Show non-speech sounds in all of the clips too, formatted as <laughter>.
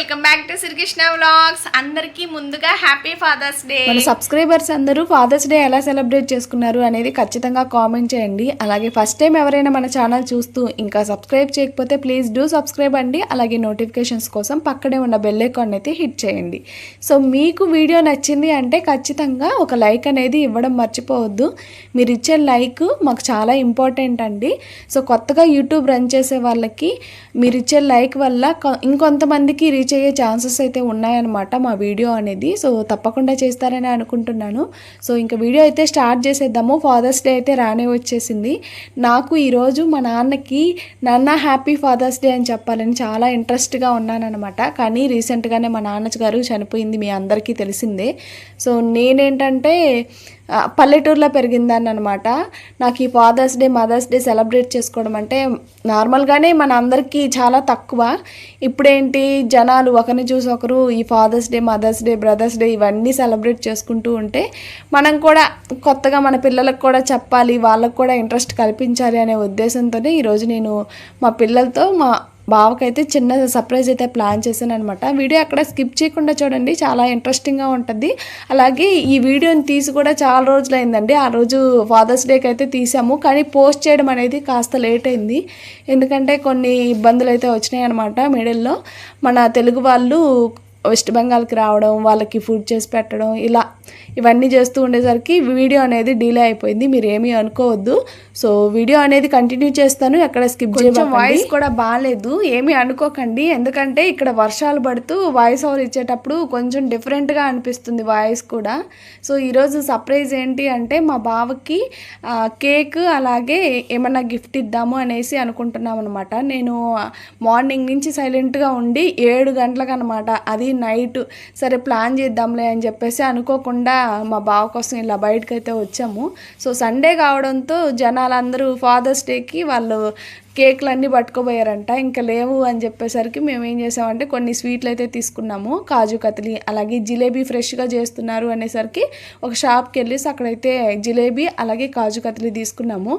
Welcome back to Srikrishna vlogs. అందరికీ ముందుగా happy fathers day. మన సబ్స్క్రైబర్స్ అందరూ ఫాదర్స్ డే ఎలా సెలబ్రేట్ చేసుకున్నారు అనేది ఖచ్చితంగా కామెంట్ చేయండి. అలాగే ఫస్ట్ టైం ఎవరైనా మన ఛానల్ చూస్తూ ఇంకా సబ్స్క్రైబ్ చేయకపోతే ప్లీజ్ డూ సబ్స్క్రైబ్ అండి. అలాగే నోటిఫికేషన్స్ కోసం పక్కనే ఉన్న బెల్ ఐకాన్ అయితే హిట్ చేయండి. సో మీకు వీడియో నచ్చింది అంటే ఖచ్చితంగా ఒక లైక్ అనేది ఇవ్వడం మర్చిపోవద్దు. మీరు ఇచ్చే లైక్ మాకు చాలా ఇంపార్టెంట్ అండి. సో కొత్తగా యూట్యూబ్ రన్ చేసే వాళ్ళకి మీరు ఇచ్చే లైక్ వల్ల ఇంకొంతమందికి రీచ్ చేయే ఛాన్సెస్ అయితే ఉన్నాయన్నమాట మా వీడియో అనేది. సో తప్పకుండా చేస్తారని అనుకుంటున్నాను. సో ఇంకా వీడియో అయితే స్టార్ట్ చేసేద్దాము. ఫాదర్స్ డే అయితే రానే వచ్చేసింది. నాకు ఈరోజు మా నాన్నకి నాన్న హ్యాపీ ఫాదర్స్ డే అని చెప్పాలని చాలా ఇంట్రెస్ట్గా ఉన్నానమాట కానీ రీసెంట్గానే మా నాన్న గారు చనిపోయింది మీ అందరికీ తెలిసిందే. సో నేనేంటంటే పల్లెటూరులో పెరిగిందాన్ని అనమాట నాకు ఈ Father's Day Mother's Day celebrate చేసుకోవడం అంటే నార్మల్గానే మన అందరికీ చాలా తక్కువ. ఇప్పుడేంటి జనాలు ఒకరిని చూసి ఒకరు ఈ Father's Day Mother's Day Brother's Day ఇవన్నీ సెలబ్రేట్ చేసుకుంటూ ఉంటే మనం కూడా కొత్తగా మన పిల్లలకు కూడా చెప్పాలి వాళ్ళకు కూడా ఇంట్రెస్ట్ కల్పించాలి అనే ఉద్దేశంతోనే ఈరోజు నేను మా పిల్లలతో మా బావకైతే చిన్న సర్ప్రైజ్ అయితే ప్లాన్ చేశాను అనమాట వీడియో అక్కడ స్కిప్ చేయకుండా చూడండి చాలా ఇంట్రెస్టింగ్గా ఉంటుంది. అలాగే ఈ వీడియోని తీసి కూడా చాలా రోజులు అయిందండి ఆ రోజు ఫాదర్స్ డేకి అయితే తీసాము కానీ పోస్ట్ చేయడం అనేది కాస్త లేట్ అయింది. ఎందుకంటే కొన్ని ఇబ్బందులు అయితే వచ్చినాయి అనమాట మిడిల్లో మన తెలుగు వాళ్ళు వెస్ట్ బెంగాల్కి రావడం వాళ్ళకి ఫుడ్ చేసి పెట్టడం ఇలా ఇవన్నీ చేస్తూ ఉండేసరికి వీడియో అనేది డిలే అయిపోయింది. మీరు ఏమీ అనుకోవద్దు. సో వీడియో అనేది కంటిన్యూ చేస్తాను. ఎక్కడ స్కిప్ కొంచెం వాయిస్ కూడా బాగాలేదు ఏమీ అనుకోకండి. ఎందుకంటే ఇక్కడ వర్షాలు పడుతూ వాయిస్ ఓవర్ ఇచ్చేటప్పుడు కొంచెం డిఫరెంట్గా అనిపిస్తుంది వాయిస్ కూడా. సో ఈరోజు సర్ప్రైజ్ ఏంటి అంటే మా బావకి కేక్ అలాగే ఏమన్నా గిఫ్ట్ ఇద్దాము అనేసి అనుకుంటున్నాం అనమాట నేను మార్నింగ్ నుంచి సైలెంట్గా ఉండి ఏడు గంటలకు అనమాట అది నైట్ సరే ప్లాన్ చేద్దాంలే అని చెప్పేసి అనుకోకుండా మా బావ కోసం ఇలా బయటకు అయితే వచ్చాము. సో సండే కావడంతో జనాలందరూ ఫాదర్స్ డేకి వాళ్ళు కేక్లు అన్నీ పట్టుకోపోయారంట. ఇంకా లేవు అని చెప్పేసరికి మేము ఏం చేసామంటే కొన్ని స్వీట్లు అయితే తీసుకున్నాము. కాజు కత్లీ అలాగే జిలేబీ ఫ్రెష్గా చేస్తున్నారు అనేసరికి ఒక షాప్కి వెళ్ళేసి అక్కడైతే జిలేబీ అలాగే కాజు కత్లీ తీసుకున్నాము.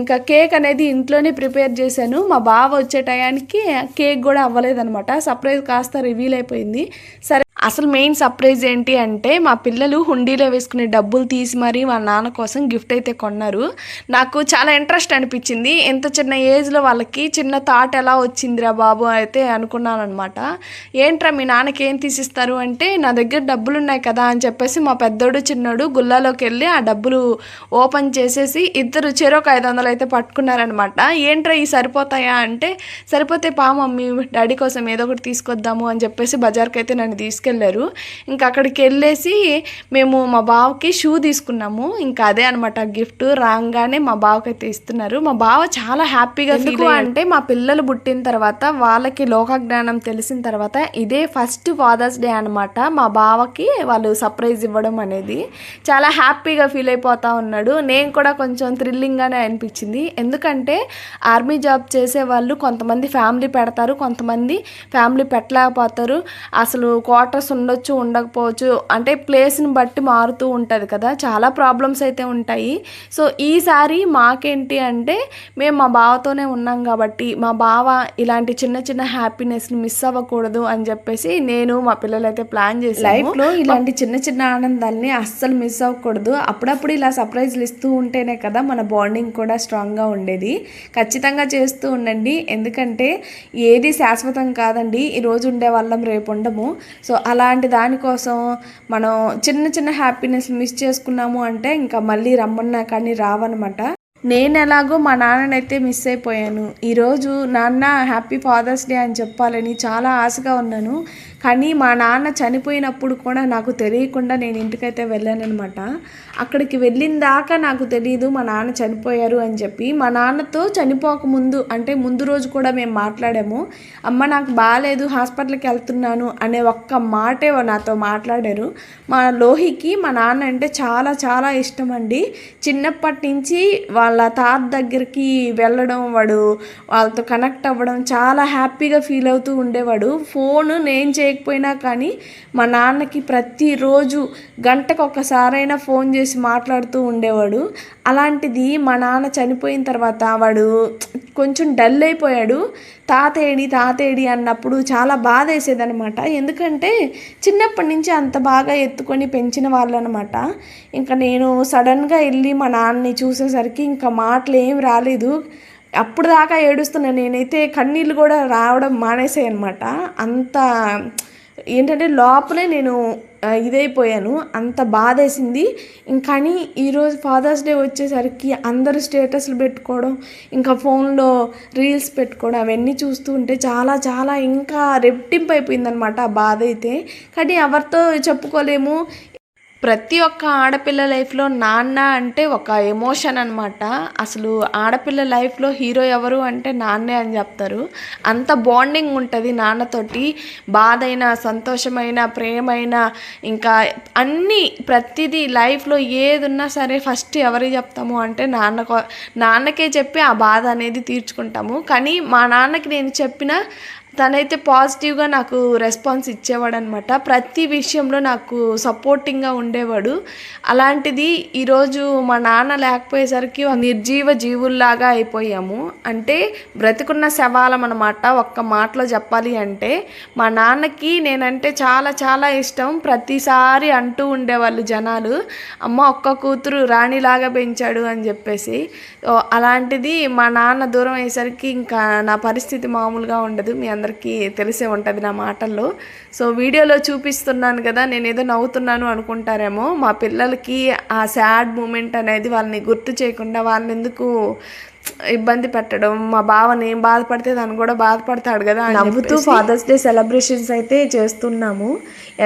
ఇంకా కేక్ అనేది ఇంట్లోనే ప్రిపేర్ చేశాను. మా బావ వచ్చే టయానికి కేక్ కూడా అవ్వలేదన్నమాట. సర్ప్రైజ్ కాస్త రివీల్ అయిపోయింది. సరే అసలు మెయిన్ సర్ప్రైజ్ ఏంటి అంటే మా పిల్లలు హుండీలో వేసుకునే డబ్బులు తీసి మరీ మా నాన్న కోసం గిఫ్ట్ అయితే కొన్నారు. నాకు చాలా ఇంట్రెస్ట్ అనిపించింది. ఎంత చిన్న ఏజ్లో వాళ్ళకి చిన్న థాట్ ఎలా వచ్చిందిరా బాబు అయితే అనుకున్నాను అనమాట ఏంట్రా మీ నాన్నకి ఏం తీసిస్తారు అంటే నా దగ్గర డబ్బులు ఉన్నాయి కదా అని చెప్పేసి మా పెద్దోడు చిన్నోడు గుల్లాలోకి వెళ్ళి ఆ డబ్బులు ఓపెన్ చేసేసి ఇద్దరు చెరొక ఐదు వందలు అయితే పట్టుకున్నారనమాట ఏంట్రా ఈ సరిపోతాయా అంటే సరిపోతే పా మమ్మీ డాడీ కోసం ఏదో ఒకటి తీసుకొద్దాము అని చెప్పేసి బజార్కి అయితే నన్ను తీసుకెళ్ళారు ఇంకా అక్కడికి వెళ్ళేసి మేము మా బావకి షూ తీసుకున్నాము. ఇంకా అదే అనమాట గిఫ్ట్. రాగానే మా బావకి అయితే ఇస్తున్నారు. మా బావ చాలా హ్యాపీగా ఫీల్ అంటే మా పిల్లలు పుట్టిన తర్వాత వాళ్ళకి లోక జ్ఞానం తెలిసిన తర్వాత ఇదే ఫస్ట్ ఫాదర్స్ డే అనమాట మా బావకి వాళ్ళు సర్ప్రైజ్ ఇవ్వడం అనేది. చాలా హ్యాపీగా ఫీల్ అయిపోతా ఉన్నాడు. నేను కూడా కొంచెం థ్రిల్లింగ్గానే అనిపించింది. ఎందుకంటే ఆర్మీ జాబ్ చేసే వాళ్ళు కొంతమంది ఫ్యామిలీ పెడతారు కొంతమంది ఫ్యామిలీ పెట్టలేకపోతారు. అసలు క్వార్టర్స్ ఉండొచ్చు ఉండకపోవచ్చు. అంటే ప్లేస్ని బట్టి మారుతూ ఉంటుంది కదా. చాలా ప్రాబ్లమ్స్ అయితే ఉంటాయి. సో ఈసారి మాకేంటి అంటే మేము మా బావతోనే ఉన్నాం కాబట్టి మా బావ ఇలాంటి చిన్న చిన్న హ్యాపీనెస్ని మిస్ అవ్వకూడదు అని చెప్పేసి నేను మా పిల్లలు అయితే ప్లాన్ చేసి లైఫ్లో ఇలాంటి చిన్న చిన్న ఆనందాన్ని అస్సలు మిస్ అవ్వకూడదు. అప్పుడప్పుడు ఇలా సర్ప్రైజ్లు ఇస్తూ ఉంటేనే కదా మన బాండింగ్ కూడా స్ట్రాంగ్గా ఉండేది. ఖచ్చితంగా చేస్తూ ఉండండి. ఎందుకంటే ఏది శాశ్వతం కాదండి. ఈ రోజు ఉండే వాళ్ళం రేపు ఉండము. సో అలాంటి దానికోసం మనం చిన్న చిన్న హ్యాపీనెస్ మిస్ చేసుకున్నాము అంటే ఇంకా మళ్ళీ రమ్మన్నా కానీ రావన్నమాట. నేను ఎలాగో మా నాన్ననైతే మిస్ అయిపోయాను. ఈరోజు నాన్న హ్యాపీ ఫాదర్స్ డే అని చెప్పాలని చాలా ఆశగా ఉన్నాను. కానీ మా నాన్న చనిపోయినప్పుడు కూడా నాకు తెలియకుండా నేను ఇంటికైతే వెళ్ళానమాట అక్కడికి వెళ్ళిన దాకా నాకు తెలియదు మా నాన్న చనిపోయారు అని చెప్పి. మా నాన్నతో చనిపోక ముందు అంటే ముందు రోజు కూడా మేము మాట్లాడాము. అమ్మ నాకు బాగాలేదు హాస్పిటల్కి వెళ్తున్నాను అనే ఒక్క మాటే నాతో మాట్లాడారు. మా లోహికి మా నాన్న అంటే చాలా చాలా ఇష్టం అండి. చిన్నప్పటి నుంచి వాళ్ళ తాత దగ్గరికి వెళ్ళడం వాడు వాళ్ళతో కనెక్ట్ అవ్వడం చాలా హ్యాపీగా ఫీల్ అవుతూ ఉండేవాడు. ఫోన్ నేను చేయకపోయినా కానీ మా నాన్నకి ప్రతిరోజు గంటకు ఒక్కసారైనా ఫోన్ చేసి మాట్లాడుతూ ఉండేవాడు. అలాంటిది మా నాన్న చనిపోయిన తర్వాత వాడు కొంచెం డల్ అయిపోయాడు. తాతేడి తాతేడి అన్నప్పుడు చాలా బాధ వేసేదనమాట ఎందుకంటే చిన్నప్పటి నుంచి అంత బాగా ఎత్తుకొని పెంచిన వాళ్ళనమాట ఇంకా నేను సడన్గా వెళ్ళి మా నాన్నని చూసేసరికి ఇంకా మాటలు ఏం రాలేదు. అప్పుడు దాకా ఏడుస్తున్నా. నేనైతే కన్నీళ్ళు కూడా రావడం మానేసాయి అనమాట అంత ఏంటంటే లోపలే నేను ఇదైపోయాను. అంత బాధేసింది. కానీ ఈరోజు ఫాదర్స్ డే వచ్చేసరికి అందరూ స్టేటస్లు పెట్టుకోవడం ఇంకా ఫోన్లో రీల్స్ పెట్టుకోవడం అవన్నీ చూస్తూ ఉంటే చాలా చాలా ఇంకా రెట్టింపు అయిపోయిందనమాట ఆ బాధ అయితే కానీ ఎవరితో చెప్పుకోలేము. ప్రతి ఒక్క ఆడపిల్ల లైఫ్లో నాన్న అంటే ఒక ఎమోషన్ అనమాట అసలు ఆడపిల్ల లైఫ్లో హీరో ఎవరు అంటే నాన్నే అని చెప్తారు. అంత బాండింగ్ ఉంటుంది నాన్నతోటి. బాధైన సంతోషమైన ప్రేమైన ఇంకా అన్నీ ప్రతిదీ లైఫ్లో ఏది ఉన్నా సరే ఫస్ట్ ఎవరికి చెప్తాము అంటే నాన్నకో నాన్నకే చెప్పి ఆ బాధ అనేది తీర్చుకుంటాము. కానీ మా నాన్నకి నేను చెప్పిన తనైతే పాజిటివ్గా నాకు రెస్పాన్స్ ఇచ్చేవాడు అనమాట ప్రతి విషయంలో నాకు సపోర్టింగ్గా ఉండేవాడు. అలాంటిది ఈరోజు మా నాన్న లేకపోయేసరికి నిర్జీవ జీవుల్లాగా అయిపోయాము. అంటే బ్రతికున్న శవాలం అనమాట ఒక్క మాటలో చెప్పాలి అంటే మా నాన్నకి నేనంటే చాలా చాలా ఇష్టం. ప్రతిసారి అంటూ ఉండేవాళ్ళు జనాలు అమ్మ ఒక్క కూతురు రాణిలాగా పెంచాడు అని చెప్పేసి. అలాంటిది మా నాన్న దూరం అయ్యేసరికి ఇంకా నా పరిస్థితి మామూలుగా ఉండదు. మీ అందరికీ తెలిసే ఉంటుంది నా మాటల్లో. సో వీడియోలో చూపిస్తున్నాను కదా నేను ఏదో నవ్వుతున్నాను అనుకుంటారేమో. మా పిల్లలకి ఆ సాడ్ మూమెంట్ అనేది వాళ్ళని గుర్తు చేయకుండా వాళ్ళని ఎందుకు ఇబ్బంది పెట్టడం మా బావని ఏం బాధపడితే తను కూడా బాధపడతాడు కదా నవ్వుతూ ఫాదర్స్ డే సెలబ్రేషన్స్ అయితే చేస్తున్నాము.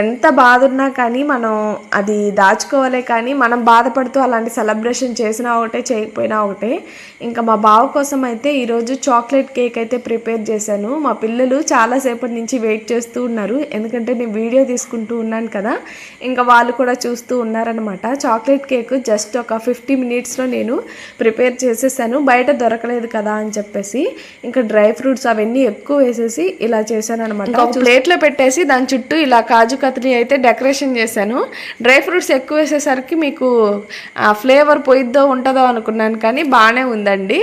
ఎంత బాధ ఉన్నా కానీ మనం అది దాచుకోవాలే కానీ మనం బాధపడుతూ అలాంటి సెలబ్రేషన్ చేసినా ఒకటే చేయకపోయినా ఒకటే. ఇంకా మా బావ కోసం అయితే ఈరోజు చాక్లెట్ కేక్ అయితే ప్రిపేర్ చేశాను. మా పిల్లలు చాలాసేపటి నుంచి వెయిట్ చేస్తూ ఉన్నారు. ఎందుకంటే నేను వీడియో తీసుకుంటూ ఉన్నాను కదా. ఇంకా వాళ్ళు కూడా చూస్తూ ఉన్నారనమాట చాక్లెట్ కేక్ జస్ట్ ఒక ఫిఫ్టీ మినిట్స్లో నేను ప్రిపేర్ చేసేసాను. బయట దొరకలేదు కదా అని చెప్పేసి ఇంకా డ్రై ఫ్రూట్స్ అవన్నీ ఎక్కువ వేసేసి ఇలా చేశాను అనమాట ఒక ప్లేట్లో పెట్టేసి దాని చుట్టూ ఇలా కాజు కత్రీ అయితే డెకరేషన్ చేశాను. డ్రై ఫ్రూట్స్ ఎక్కువ వేసేసరికి మీకు ఫ్లేవర్ పోయిద్దో ఉంటుందో అనుకున్నాను కానీ బాగానే ఉందండి.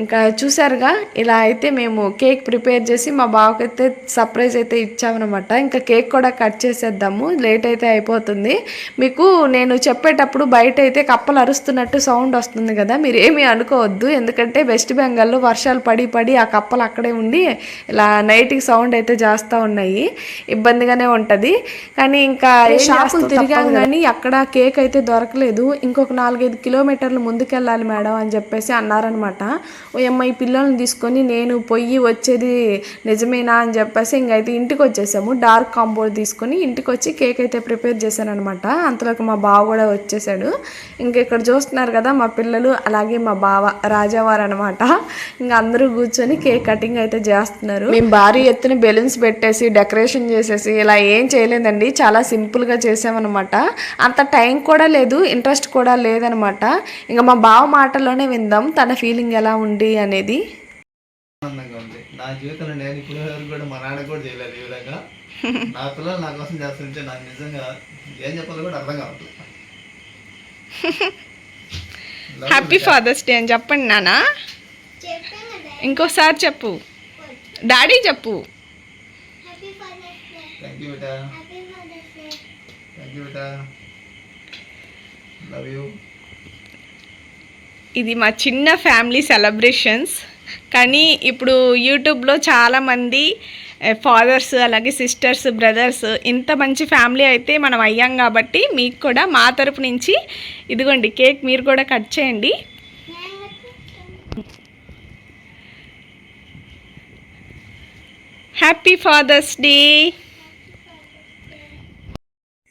ఇంకా చూసారుగా ఇలా అయితే మేము కేక్ ప్రిపేర్ చేసి మా బావకైతే సర్ప్రైజ్ అయితే ఇచ్చామన్నమాట. ఇంకా కేక్ కూడా కట్ చేసేద్దాము లేట్ అయితే అయిపోతుంది. మీకు నేను చెప్పేటప్పుడు బయట అయితే కప్పలు అరుస్తున్నట్టు సౌండ్ వస్తుంది కదా మీరు ఏమీ అనుకోవద్దు. ఎందుకంటే వెస్ట్ బెంగాల్లో వర్షాలు పడి పడి ఆ కప్పలు అక్కడే ఉండి ఇలా నైట్కి సౌండ్ అయితే చేస్తూ ఉన్నాయి. ఇబ్బందిగానే ఉంటుంది. కానీ ఇంకా షాపులు తిరిగాం కానీ అక్కడ కేక్ అయితే దొరకలేదు. ఇంకొక నాలుగైదు కిలోమీటర్లు ముందుకెళ్ళాలి మేడం అని చెప్పేసి అన్నారనమాట ఓయమ్మ ఈ పిల్లల్ని తీసుకొని నేను పొయ్యి వచ్చేది నిజమేనా? అని చెప్పేసి ఇంకైతే ఇంటికి వచ్చేసాము. డార్క్ కాంబోర్డ్ తీసుకొని ఇంటికి వచ్చి కేక్ అయితే ప్రిపేర్ చేశాను అనమాట అంతలోకి మా బావ కూడా వచ్చేసాడు. ఇంకా ఇక్కడ చూస్తున్నారు కదా మా పిల్లలు అలాగే మా బావ రాజావారు అనమాట ఇంకా అందరూ కూర్చొని కేక్ కటింగ్ అయితే చేస్తున్నారు. మేము భారీ ఎత్తున బెలూన్స్ పెట్టేసి డెకరేషన్ చేసేసి ఇలా ఏం చేయలేదండి. చాలా సింపుల్గా చేసామన్నమాట. అంత టైం కూడా లేదు ఇంట్రెస్ట్ కూడా లేదనమాట ఇంకా మా బావ మాటల్లోనే విందాం తన ఫీలింగ్ ఎలా ఉంది అనేది. నా జీవితంలో నేను ఇప్పుడు వరకు కూడా మా నాన్న కూడా చేయలేదు ఈ విధంగా. నా పిల్లలు నా కోసం చేస్తుంటే నాకు నిజంగా ఏం చెప్పాలో కూడా అర్థం కావట్లేదు. <laughs> హ్యాపీ ఫాదర్స్ డే అని చెప్పండి నాన్న ఇంకోసారి చెప్పు. డాడీ చెప్పు. ఇది మా చిన్న ఫ్యామిలీ సెలబ్రేషన్స్ కానీ ఇప్పుడు యూట్యూబ్లో చాలామంది ఫాదర్స్ అలాగే సిస్టర్స్ బ్రదర్స్ ఇంత మంచి ఫ్యామిలీ అయితే మనం అయ్యాం కాబట్టి మీకు కూడా మా తరపు నుంచి ఇదిగోండి కేక్ మీరు కూడా కట్ చేయండి. హ్యాపీ ఫాదర్స్ డే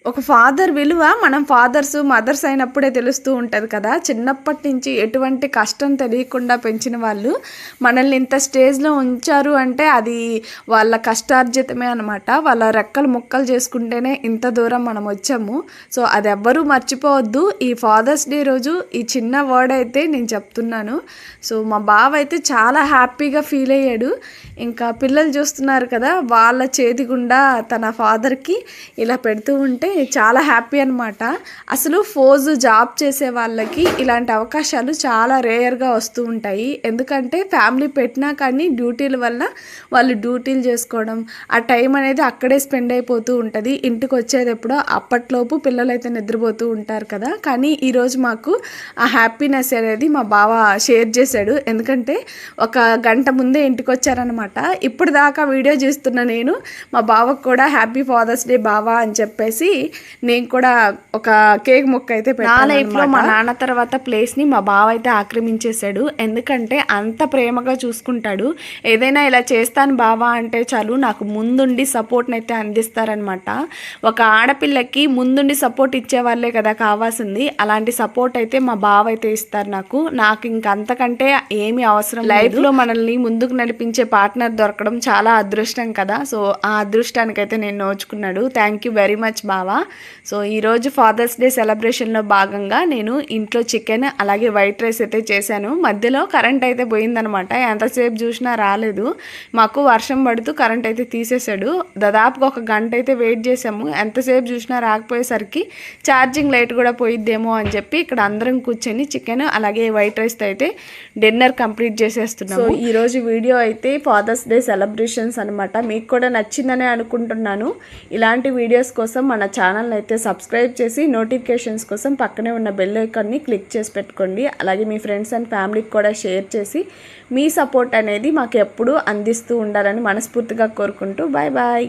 ఒక ఫాదర్ విలువ మనం ఫాదర్స్ మదర్స్ అయినప్పుడే తెలుస్తూ ఉంటుంది కదా. చిన్నప్పటి నుంచి ఎటువంటి కష్టం తెలియకుండా పెంచిన వాళ్ళు మనల్ని ఇంత స్టేజ్లో ఉంచారు అంటే అది వాళ్ళ కష్టార్జితమే అనమాట వాళ్ళ రెక్కలు ముక్కలు చేసుకుంటేనే ఇంత దూరం మనం వచ్చాము. సో అది ఎవ్వరూ మర్చిపోవద్దు. ఈ ఫాదర్స్ డే రోజు ఈ చిన్న వర్డ్ అయితే నేను చెప్తున్నాను. సో మా బావ అయితే చాలా హ్యాపీగా ఫీల్ అయ్యాడు. ఇంకా పిల్లలు చూస్తున్నారు కదా వాళ్ళ చేతి గుండా తన ఫాదర్కి ఇలా పెడుతూ ఉంటే చాలా హ్యాపీ అనమాట అసలు ఫోజు జాబ్ చేసే వాళ్ళకి ఇలాంటి అవకాశాలు చాలా రేయర్గా వస్తూ ఉంటాయి. ఎందుకంటే ఫ్యామిలీ పెట్టినా కానీ డ్యూటీల వల్ల వాళ్ళు డ్యూటీలు చేసుకోవడం ఆ టైం అనేది అక్కడే స్పెండ్ అయిపోతూ ఉంటుంది. ఇంటికి వచ్చేది ఎప్పుడో అప్పట్లోపు పిల్లలు అయితే నిద్రపోతూ ఉంటారు కదా. కానీ ఈరోజు మాకు ఆ హ్యాపీనెస్ అనేది మా బావ షేర్ చేశాడు. ఎందుకంటే ఒక గంట ముందే ఇంటికి వచ్చారనమాట ఇప్పుడు దాకా వీడియో చూస్తున్న నేను మా బావకు కూడా హ్యాపీ ఫాదర్స్ డే బావా అని చెప్పేసి నేను కూడా ఒక కేక్ ముక్క అయితే నా లైఫ్లో మా నాన్న తర్వాత ప్లేస్ని మా బావ అయితే ఆక్రమించేశాడు. ఎందుకంటే అంత ప్రేమగా చూసుకుంటాడు. ఏదైనా ఇలా చేస్తాను బావా అంటే చాలు నాకు ముందుండి సపోర్ట్ని అయితే అందిస్తారనమాట ఒక ఆడపిల్లకి ముందుండి సపోర్ట్ ఇచ్చే వాళ్ళే కదా కావాల్సింది. అలాంటి సపోర్ట్ అయితే మా బావ అయితే ఇస్తారు నాకు. నాకు ఇంక అంతకంటే ఏమీ అవసరం లైఫ్లో మనల్ని ముందుకు నడిపించే పార్ట్నర్ దొరకడం చాలా అదృష్టం కదా. సో ఆ అదృష్టానికి అయితే నేను నోచుకున్నాడు. థ్యాంక్ యూ వెరీ మచ్ బావా. సో ఈరోజు ఫాదర్స్ డే సెలబ్రేషన్లో భాగంగా నేను ఇంట్లో చికెన్ అలాగే వైట్ రైస్ అయితే చేశాను. మధ్యలో కరెంట్ అయితే పోయిందనమాట. ఎంతసేపు చూసినా రాలేదు. మాకు వర్షం పడుతూ కరెంట్ అయితే తీసేశాడు. దాదాపుగా ఒక గంట అయితే వెయిట్ చేసాము ఎంతసేపు చూసినా రాకపోయేసరికి ఛార్జింగ్ లైట్ కూడా పోయిద్దేమో అని చెప్పి ఇక్కడ అందరం కూర్చొని చికెన్ అలాగే వైట్ రైస్తో అయితే డిన్నర్ కంప్లీట్ చేసేస్తున్నాము. సో ఈ రోజు వీడియో అయితే ఫాదర్స్ డే సెలబ్రేషన్స్ అనమాట మీకు కూడా నచ్చిందనే అనుకుంటున్నాను. ఇలాంటి వీడియోస్ కోసం మన ఛానల్ అయితే సబ్స్క్రైబ్ చేసి నోటిఫికేషన్స్ కోసం పక్కనే ఉన్న బెల్ ఐకాన్ని క్లిక్ చేసి పెట్టుకోండి. అలాగే మీ ఫ్రెండ్స్ అండ్ ఫ్యామిలీకి కూడా షేర్ చేసి మీ సపోర్ట్ అనేది మాకు ఎప్పుడూ అందిస్తూ ఉండాలని మనస్ఫూర్తిగా కోరుకుంటూ. Bye bye